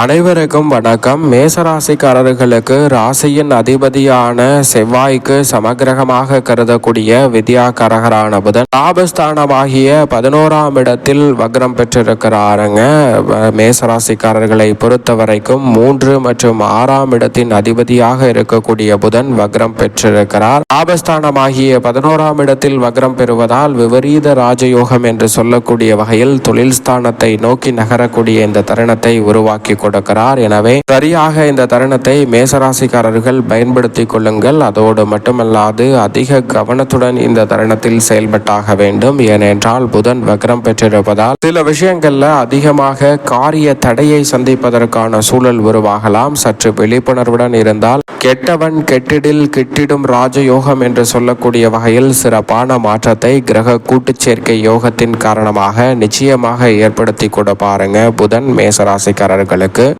அனைவருக்கும் வணக்கம். மேசராசிக்காரர்களுக்கு ராசியின் அதிபதியான செவ்வாய்க்கு சமகிரகமாக கருதக்கூடிய வித்யாகாரகரான புதன் லாபஸ்தானமாகிய பதினோராம் இடத்தில் வக்ரம் பெற்றிருக்கிறாருங்க. மேசராசிக்காரர்களை பொறுத்த வரைக்கும் மூன்று மற்றும் ஆறாம் இடத்தின் அதிபதியாக இருக்கக்கூடிய புதன் வக்ரம் பெற்றிருக்கிறார். லாபஸ்தானமாகிய பதினோராம் இடத்தில் வக்ரம் பெறுவதால் விபரீத ராஜயோகம் என்று சொல்லக்கூடிய வகையில் தொழில் ஸ்தானத்தை நோக்கி நகரக்கூடிய இந்த தருணத்தை உருவாக்கி கொடுக்கிறார். எனவே சரியாக இந்த தருணத்தை மேசராசிக்காரர்கள் பயன்படுத்திக் கொள்ளுங்கள். அதோடு மட்டுமல்லாது அதிக கவனத்துடன் இந்த தருணத்தில் செயல்பட்டாக வேண்டும். ஏனென்றால் புதன் வக்ரம் பெற்றிருப்பதால் சில விஷயங்கள்ல அதிகமாக காரிய தடையை சந்திப்பதற்கான சூழல் உருவாகலாம். சற்று விழிப்புணர்வுடன் இருந்தால் கெட்டவன் கெட்டிடில் கிட்டிடும் ராஜயோகம் என்று சொல்லக்கூடிய வகையில் சிறப்பான மாற்றத்தை கிரக கூட்டுச்சேர்க்கை யோகத்தின் காரணமாக நிச்சயமாக ஏற்படுத்தி கொடுப்பாருங்க புதன் மேசராசிக்காரர்களுக்கு. இருக்குது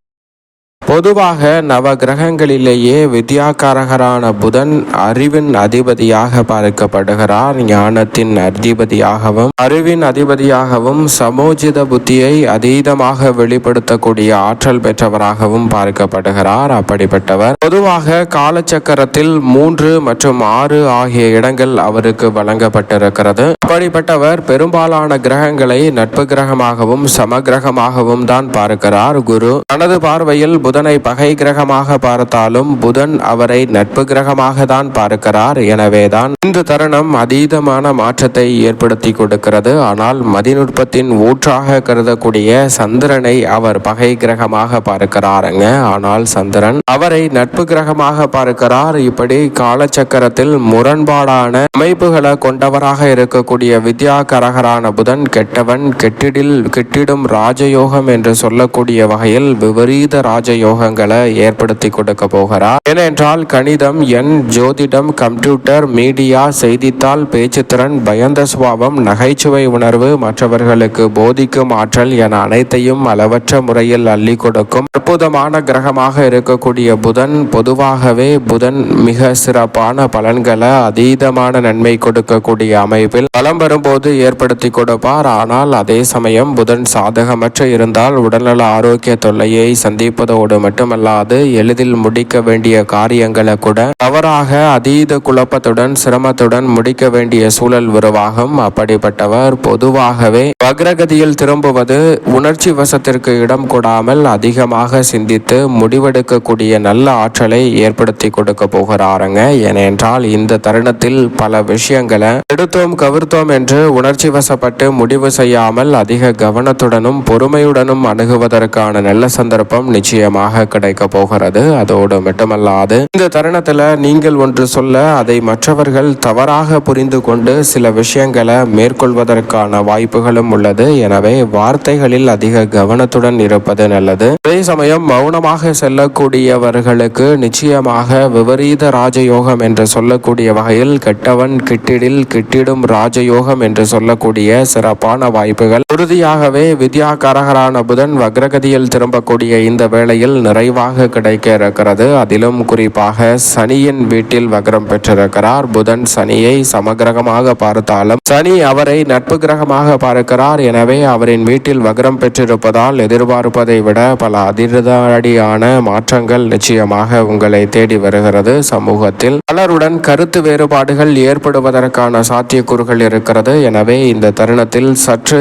பொதுவாக நவ கிரகங்களிலேயே வித்யாகாரகரான புதன் அறிவின் அதிபதியாக பார்க்கப்படுகிறார் ஞானத்தின் அதிபதியாகவும் அறிவின் அதிபதியாகவும் சமோஜித புத்தியை அதீதமாக வெளிப்படுத்தக்கூடிய ஆற்றல் பெற்றவராகவும் பார்க்கப்படுகிறார். அப்படிப்பட்டவர் பொதுவாக காலச்சக்கரத்தில் மூன்று மற்றும் ஆறு ஆகிய இடங்கள் அவருக்கு வழங்கப்பட்டிருக்கிறது. அப்படிப்பட்டவர் பெரும்பாலான கிரகங்களை நட்பு கிரகமாகவும் சமகிரகமாகவும் தான் பார்க்கிறார். குரு தனது பார்வையில் புதனை பகை கிரகமாக பார்த்தாலும் புதன் அவரை நட்பு கிரகமாக தான் பார்க்கிறார். எனவேதான் இந்த தருணம் அதீதமான மாற்றத்தை ஏற்படுத்தி கொடுக்கிறது. ஆனால் மதிநுட்பத்தின் ஊற்றாக கருதக்கூடிய சந்திரனை அவர் பகை கிரகமாக பார்க்கிறாருங்க. ஆனால் சந்திரன் அவரை நட்பு கிரகமாக பார்க்கிறார். இப்படி காலச்சக்கரத்தில் முரண்பாடான அமைப்புகளை கொண்டவராக இருக்கக்கூடிய வித்யா கரகரான புதன் கெட்டவன் கெட்டிடில் கெட்டிடும் ராஜயோகம் என்று சொல்லக்கூடிய வகையில் விபரீத யோகங்களை ஏற்படுத்தி கொடுக்க போகிறார்? ஏனென்றால் கணிதம் எண் ஜோதிடம் கம்ப்யூட்டர் மீடியா செய்தித்தாள் பேச்சுத்திறன் பயந்த சுபாவம் நகைச்சுவை உணர்வு மற்றவர்களுக்கு போதிக்கும் ஆற்றல் என அனைத்தையும் அளவற்ற முறையில் அள்ளி கொடுக்கும். அற்புதமான கிரகமாக இருக்கக்கூடிய புதன் பொதுவாகவே புதன் மிக சிறப்பான பலன்களை அதீதமான நன்மை கொடுக்கக்கூடிய அமைப்பில் பலம் வரும்போது ஏற்படுத்தி கொடுப்பார். ஆனால் அதே சமயம் புதன் சாதகமற்ற இருந்தால் உடல்நல ஆரோக்கிய தொல்லையை சந்திப்பதோடு மட்டுமல்லாது எளிதில் முடிக்க வேண்டிய காரியங்களை கூட தவறாக அதீத குழப்பத்துடன் சிரமத்துடன் முடிக்க வேண்டிய சூழல் உருவாகும். அப்படிப்பட்டவர் பொதுவாகவே வக்ரகதியில் திரும்புவது உணர்ச்சி வசத்திற்கு இடம் கூடாமல் அதிகமாக சிந்தித்து முடிவெடுக்கக்கூடிய நல்ல ஆற்றலை ஏற்படுத்தி கொடுக்க போகிறாருங்க. ஏனென்றால் இந்த தருணத்தில் பல விஷயங்களை எடுத்தோம் கவிர்த்தோம் என்று உணர்ச்சி வசப்பட்டு முடிவு செய்யாமல் அதிக கவனத்துடனும் பொறுமையுடனும் அணுகுவதற்கான நல்ல சந்தர்ப்பம் நிச்சயம் நிச்சயமாக கிடைக்க போகிறது. அதோடு மட்டுமல்லாது இந்த தருணத்துல நீங்கள் ஒன்று சொல்ல அதை மற்றவர்கள் தவறாக புரிந்து கொண்டு சில விஷயங்களை மேற்கொள்வதற்கான வாய்ப்புகளும் உள்ளது. எனவே வார்த்தைகளில் அதிக கவனத்துடன் இருப்பது நல்லது. அதே சமயம் மௌனமாக செல்லக்கூடியவர்களுக்கு நிச்சயமாக விபரீத ராஜயோகம் என்று சொல்லக்கூடிய வகையில் கெட்டவன் கிட்டிடில் கிட்டிடும் ராஜயோகம் என்று சொல்லக்கூடிய சிறப்பான வாய்ப்புகள் உறுதியாகவே வித்யாகாரகரான புதன் வக்ரகதியில் திரும்பக்கூடிய இந்த வேளையில் நிறைவாக கிடைக்க இருக்கிறது அதிலும் குறிப்பாக சனியின் வீட்டில் வக்ரம் பெற்றிருக்கிறார். புதன் சனியை சமகிரகமாக பார்த்தாலும் சனி அவரை நட்பு கிரகமாக பார்க்கிறார். எனவே அவரின் வீட்டில் வக்ரம் பெற்றிருப்பதால் எதிர்பார்ப்பதை விட பல அதிரடியான மாற்றங்கள் நிச்சயமாக உங்களை தேடி வருகிறது. சமூகத்தில் பலருடன் கருத்து வேறுபாடுகள் ஏற்படுவதற்கான சாத்தியக்கூறுகள் இருக்கிறது. எனவே இந்த தருணத்தில் சற்று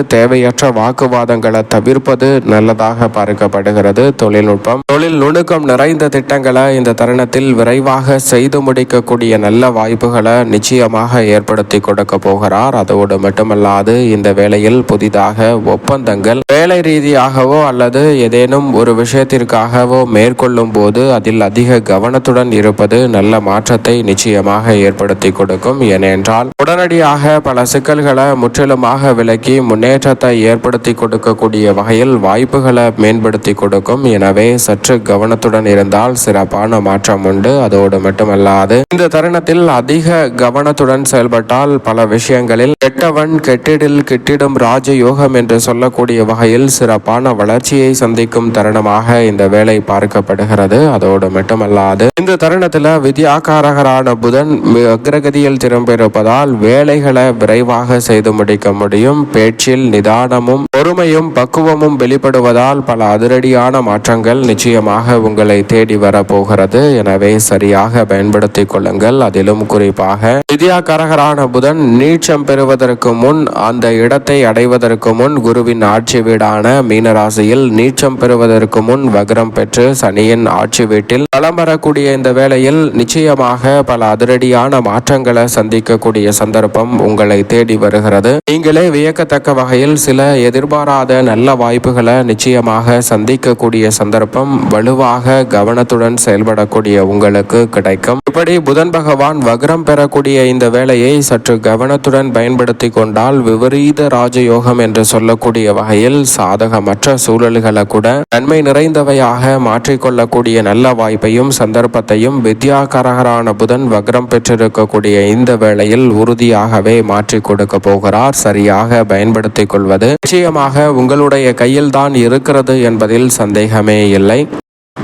தேவையற்ற வாக்குவாதங்களை தவிர்ப்பது நல்லதாக பார்க்கப்படுகிறது. தொழில்நுட்பம். தொழில் நுணுக்கம் நிறைந்த திட்டங்களை இந்த தருணத்தில் விரைவாக செய்து முடிக்கக்கூடிய நல்ல வாய்ப்புகளை நிச்சயமாக ஏற்படுத்தி கொடுக்க போகிறார். அதோடு மட்டுமல்லாது இந்த வேளையில் புதிதாக ஒப்பந்தங்கள் வேலை ரீதியாகவோ அல்லது ஏதேனும் ஒரு விஷயத்திற்காகவோ மேற்கொள்ளும் போது அதில் அதிக கவனத்துடன் இருப்பது நல்ல மாற்றத்தை நிச்சயமாக ஏற்படுத்தி கொடுக்கும். ஏனென்றால் உடனடியாக பல சிக்கல்களை முற்றிலுமாக விலக்கி முன்னேற்றத்தை ஏற்படுத்தி கொடுக்கக்கூடிய வகையில் வாய்ப்புகளை மேம்படுத்தி கொடுக்கும். எனவே சற்று கவனத்துடன் இருந்தால் சிறப்பான மாற்றம் உண்டு. அதோடு மட்டுமல்லாது இந்த தருணத்தில் அதிக கவனத்துடன் செயல்பட்டால் பல விஷயங்களில் கெட்டவன் கெட்டிடில் கிட்டிடும் ராஜயோகம் என்று சொல்லக்கூடிய வகையில் சிறப்பான வளர்ச்சியை சந்திக்கும் தருணமாக இந்த வேலை பார்க்கப்படுகிறது. அதோடு மட்டுமல்லாது இந்த தருணத்தில் வித்யாகாரகரான புதன் அக்ரகதியில் திரும்பியிருப்பதால் வேலைகளை விரைவாக செய்து முடிக்க முடியும். பேச்சில் நிதானமும் பொறுமையும் பக்குவமும் வெளிப்படுவதால் பல அதிரடியான மாற்றங்கள் நிச்சயமாக உங்களை தேடி வரப்போகிறது. எனவே சரியாக பயன்படுத்திக் கொள்ளுங்கள். அதிலும் குறிப்பாக வித்யாகாரகரான புதன் நீச்சம் பெறுவதற்கு முன் அந்த இடத்தை அடைவதற்கு முன் குருவின் ஆட்சி வீடான மீனராசியில் நீச்சம் பெறுவதற்கு முன் வக்ரம் பெற்று சனியின் ஆட்சி வீட்டில் வளம் வரக்கூடிய இந்த வேளையில் நிச்சயமாக பல அதிரடியான மாற்றங்களை சந்திக்கக்கூடிய சந்தர்ப்பம் உங்களை தேடி வருகிறது. நீங்களே வியக்கத்தக்க வகையில் சில எதிர்பாராத நல்ல வாய்ப்புகளை நிச்சயமாக சந்திக்கக்கூடிய சந்தர்ப்பம் வலுவாக கவனத்துடன் செயல்படக்கூடிய உங்களுக்கு கிடைக்கும். இப்படி புதன் பகவான் வக்ரம் பெறக்கூடிய இந்த வேலையை சற்று கவனத்துடன் பயன்படுத்தி கொண்டால் விபரீத ராஜயோகம் என்று சொல்லக்கூடிய வகையில் சாதகமற்ற சூழல்களை கூட நன்மை நிறைந்தவையாக மாற்றிக்கொள்ளக்கூடிய நல்ல வாய்ப்பையும் சந்தர்ப்பத்தையும் வித்யாகரகரான புதன் வக்ரம் பெற்றிருக்கக்கூடிய இந்த வேளையில் உறுதியாகவே மாற்றி கொடுக்க போகிறார். சரியாக பயன்படுத்திக் கொள்வது நிச்சயமாக உங்களுடைய கையில்தான் இருக்கிறது என்பதில் சந்தேகமே இல்லை.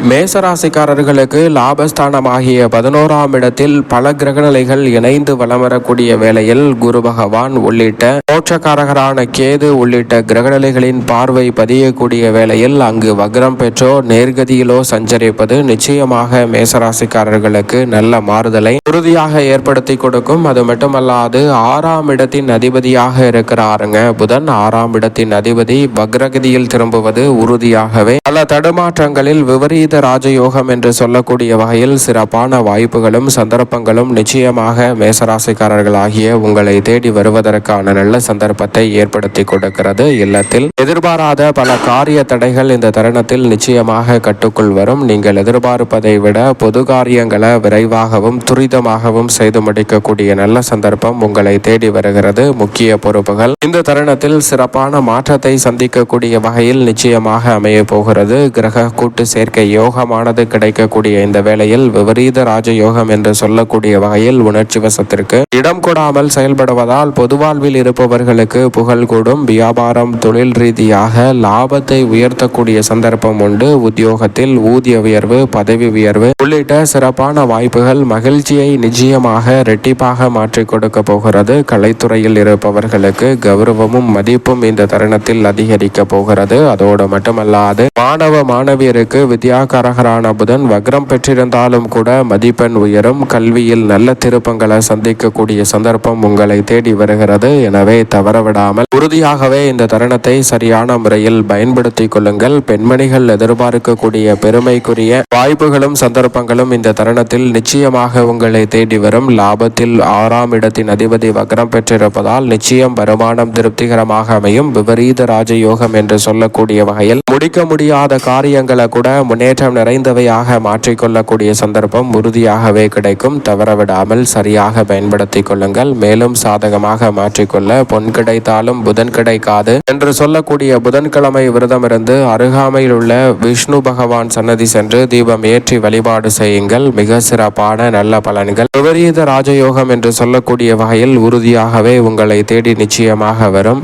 மேசராசிக்காரர்களுக்கு லாபஸ்தானமாகிய பதினோராம் இடத்தில் பல கிரகநிலைகள் இணைந்து வலம் வரக்கூடிய வேளையில் குரு பகவான் உள்ளிட்ட மோட்சக்காரகரான கேது உள்ளிட்ட கிரகநிலைகளின் பார்வை பதியக்கூடிய வேளையில் அங்கு வக்ரம் பெற்றோ நேர்கதியிலோ சஞ்சரிப்பது நிச்சயமாக மேசராசிக்காரர்களுக்கு நல்ல மாறுதலை உறுதியாக ஏற்படுத்தி கொடுக்கும். அது மட்டுமல்லாது ஆறாம் இடத்தின் அதிபதியாக இருக்கிறாருங்க புதன் ஆறாம் இடத்தின் அதிபதி வக்ரகதியில் திரும்புவது உறுதியாகவே. பல தடுமாற்றங்களில் விபரீத ராஜயோகம் என்று சொல்லக்கூடிய வகையில் சிறப்பான வாய்ப்புகளும் சந்தர்ப்பங்களும் நிச்சயமாக மேசராசிக்காரர்களாகிய உங்களை தேடி வருவதற்கான நல்ல சந்தர்ப்பத்தை ஏற்படுத்தி கொடுக்கிறது. இல்லத்தில் எதிர்பாராத பல காரிய தடைகள் இந்த தருணத்தில் நிச்சயமாக கட்டுக்குள் வரும். நீங்கள் எதிர்பார்ப்பதை விட பொது காரியங்களை விரைவாகவும் துரிதமாகவும் செய்து முடிக்கக்கூடிய நல்ல சந்தர்ப்பம் உங்களை தேடி வருகிறது. முக்கிய பொறுப்புகள். இந்த தருணத்தில் சிறப்பான மாற்றத்தை சந்திக்கக்கூடிய வகையில் நிச்சயமாக அமைய போகிறது. கிரக கூட்டு சேர்க்கை யோகமானது கிடைக்கக்கூடிய இந்த வேளையில் விபரீத ராஜயோகம் என்று சொல்லக்கூடிய வகையில் உணர்ச்சி வசத்திற்கு இடம் கொடாமல் செயல்படுவதால் பொது வாழ்வில் இருப்பவர்களுக்கு புகழ் கூடும். வியாபாரம் தொழில் ரீதியாக லாபத்தை உயர்த்தக்கூடிய சந்தர்ப்பம் உண்டு. உத்தியோகத்தில் ஊதிய உயர்வு பதவி உயர்வு உள்ளிட்ட சிறப்பான வாய்ப்புகள் மகிழ்ச்சியை நிச்சயமாக இரட்டிப்பாக மாற்றி கொடுக்க போகிறது. கலைத்துறையில் இருப்பவர்களுக்கு கௌரவமும் மதிப்பும் இந்த தருணத்தில் அதிகரிக்க போகிறது. அதோடு மட்டுமல்லாது மாணவ மாணவியருக்கு வித்யாகரகரான புதன் வக்ரம் பெற்றிருந்தாலும் கூட மதிப்பெண் உயரும். கல்வியில் நல்ல திருப்பங்களை சந்திக்கக்கூடிய சந்தர்ப்பம் உங்களை தேடி வருகிறது. எனவே தவறவிடாமல் உறுதியாகவே இந்த தருணத்தை சரியான முறையில் பயன்படுத்திக் கொள்ளுங்கள். பெண்மணிகள் எதிர்பார்க்கக்கூடிய பெருமைக்குரிய வாய்ப்புகளும் சந்தர்ப்பங்களும் இந்த தருணத்தில் நிச்சயமாக உங்களை தேடி வரும். லாபத்தில் ஆறாம் இடத்தின் அதிபதி வக்ரம் பெற்றிருப்பதால் நிச்சயம் வருமானம் திருப்திகரமாக அமையும். விபரீத ராஜயோகம் என்று சொல்லக்கூடிய வகையில் முடிக்க முடியாத காரியங்களை கூட முன்னேற்றம் நிறைந்தவையாக மாற்றிக்கொள்ளக்கூடிய சந்தர்ப்பம் உறுதியாகவே கிடைக்கும். தவறவிடாமல் சரியாக பயன்படுத்திக் கொள்ளுங்கள். மேலும் சாதகமாக மாற்றிக்கொள்ள பொன் கிடைத்தாலும் புதன் கிடைக்காது என்று சொல்லக்கூடிய புதன்கிழமை விரதமிருந்து அருகாமையில் உள்ள விஷ்ணு பகவான் சன்னதி சென்று தீபம் ஏற்றி வழிபாடு செய்யுங்கள். மிக சிறப்பான நல்ல பலன்கள். விபரீத ராஜயோகம் என்று சொல்லக்கூடிய வகையில் உறுதியாகவே உங்களை தேடி நிச்சயமாக வரும்.